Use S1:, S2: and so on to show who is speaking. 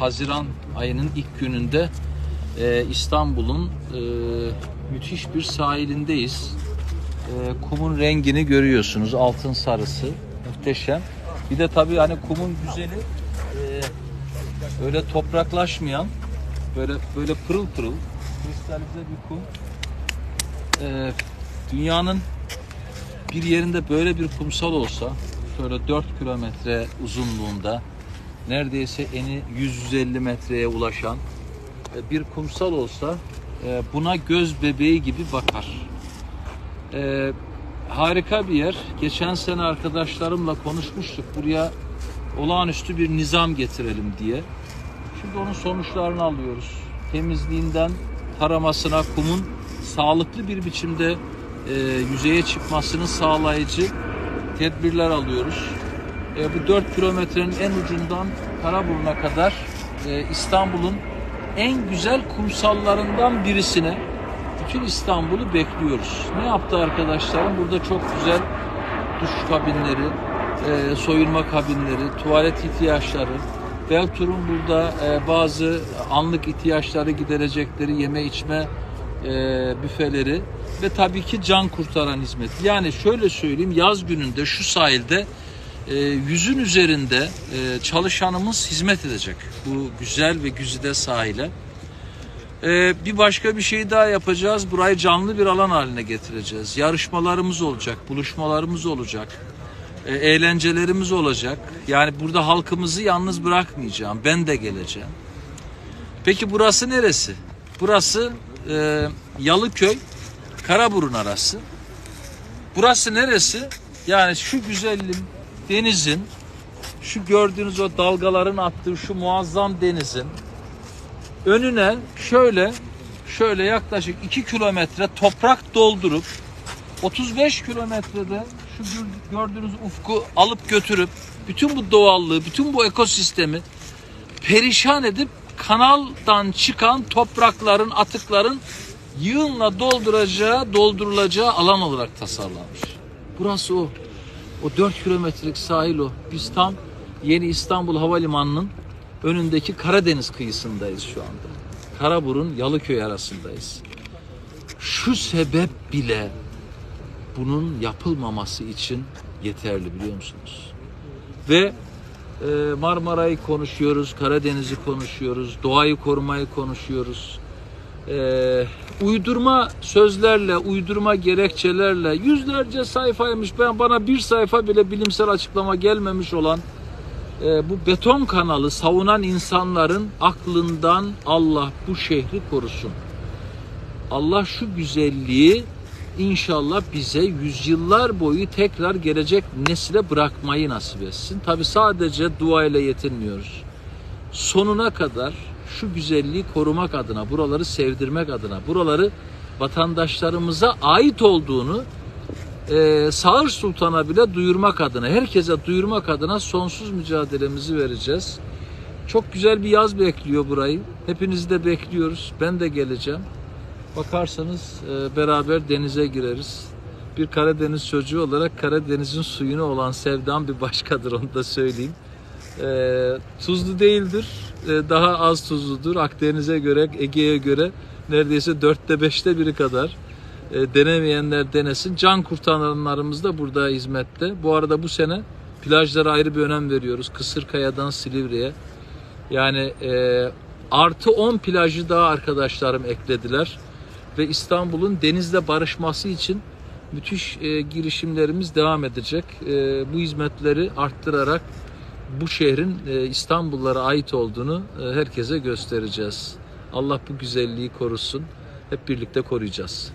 S1: Haziran ayının ilk gününde e, İstanbul'un e, müthiş bir sahilindeyiz. E, kumun rengini görüyorsunuz. Altın sarısı. Muhteşem. Bir de tabii hani kumun güzeli e, topraklaşmayan böyle böyle pırıl pırıl kristalize bir kum. E, dünyanın bir yerinde böyle bir kumsal olsa şöyle 4 kilometre uzunluğunda neredeyse eni 150 metreye ulaşan e, bir kumsal olsa e, buna göz bebeği gibi bakar. E, harika bir yer. Geçen sene arkadaşlarımla konuşmuştuk. Buraya olağanüstü bir nizam getirelim diye. Şimdi onun sonuçlarını alıyoruz. Temizliğinden taramasına kumun sağlıklı bir biçimde e, yüzeye çıkmasını sağlayıcı tedbirler alıyoruz. E, bu 4 kilometrenin en ucundan Karaburun'a kadar e, İstanbul'un en güzel kumsallarından birisine bütün İstanbul'u bekliyoruz. Ne yaptı arkadaşlarım? Burada çok güzel duş kabinleri, e, soyunma kabinleri, tuvalet ihtiyaçları, Beltur'un burada e, bazı anlık ihtiyaçları giderecekleri yeme içme e, büfeleri ve tabii ki can kurtaran hizmet. Yani şöyle söyleyeyim yaz gününde şu sahilde e, yüzün üzerinde e, çalışanımız hizmet edecek bu güzel ve güzide sahile. E, bir başka bir şey daha yapacağız. Burayı canlı bir alan haline getireceğiz. Yarışmalarımız olacak, buluşmalarımız olacak, e, eğlencelerimiz olacak. Yani burada halkımızı yalnız bırakmayacağım. Ben de geleceğim. Peki burası neresi? Burası e, Yalıköy, Karaburun arası. Burası neresi? Yani şu güzelliğin denizin, şu gördüğünüz o dalgaların attığı şu muazzam denizin önüne şöyle şöyle yaklaşık 2 kilometre toprak doldurup 35 kilometrede şu gör- gördüğünüz ufku alıp götürüp bütün bu doğallığı, bütün bu ekosistemi perişan edip kanaldan çıkan toprakların, atıkların yığınla dolduracağı, doldurulacağı alan olarak tasarlanmış. Burası o. O 4 kilometrelik sahil o. Biz tam yeni İstanbul Havalimanı'nın önündeki Karadeniz kıyısındayız şu anda. Karaburun, Yalıköy arasındayız. Şu sebep bile bunun yapılmaması için yeterli biliyor musunuz? Ve e, Marmara'yı konuşuyoruz, Karadeniz'i konuşuyoruz, doğayı korumayı konuşuyoruz. E, uydurma sözlerle, uydurma gerekçelerle yüzlerce sayfaymış. Ben bana bir sayfa bile bilimsel açıklama gelmemiş olan e, bu beton kanalı savunan insanların aklından Allah bu şehri korusun. Allah şu güzelliği inşallah bize yüzyıllar boyu tekrar gelecek nesile bırakmayı nasip etsin. Tabi sadece dua ile yetinmiyoruz. Sonuna kadar şu güzelliği korumak adına, buraları sevdirmek adına, buraları vatandaşlarımıza ait olduğunu e, Sağır Sultan'a bile duyurmak adına, herkese duyurmak adına sonsuz mücadelemizi vereceğiz. Çok güzel bir yaz bekliyor burayı. Hepinizi de bekliyoruz. Ben de geleceğim. Bakarsanız e, beraber denize gireriz. Bir Karadeniz çocuğu olarak Karadeniz'in suyuna olan sevdam bir başkadır onu da söyleyeyim. E, tuzlu değildir. E, daha az tuzludur. Akdeniz'e göre, Ege'ye göre neredeyse dörtte beşte biri kadar. E, denemeyenler denesin. Can kurtaranlarımız da burada hizmette. Bu arada bu sene plajlara ayrı bir önem veriyoruz. Kısırkaya'dan Silivri'ye. Yani e, artı 10 plajı daha arkadaşlarım eklediler. Ve İstanbul'un denizle barışması için müthiş e, girişimlerimiz devam edecek. E, bu hizmetleri arttırarak bu şehrin e, İstanbullara ait olduğunu e, herkese göstereceğiz. Allah bu güzelliği korusun. Hep birlikte koruyacağız.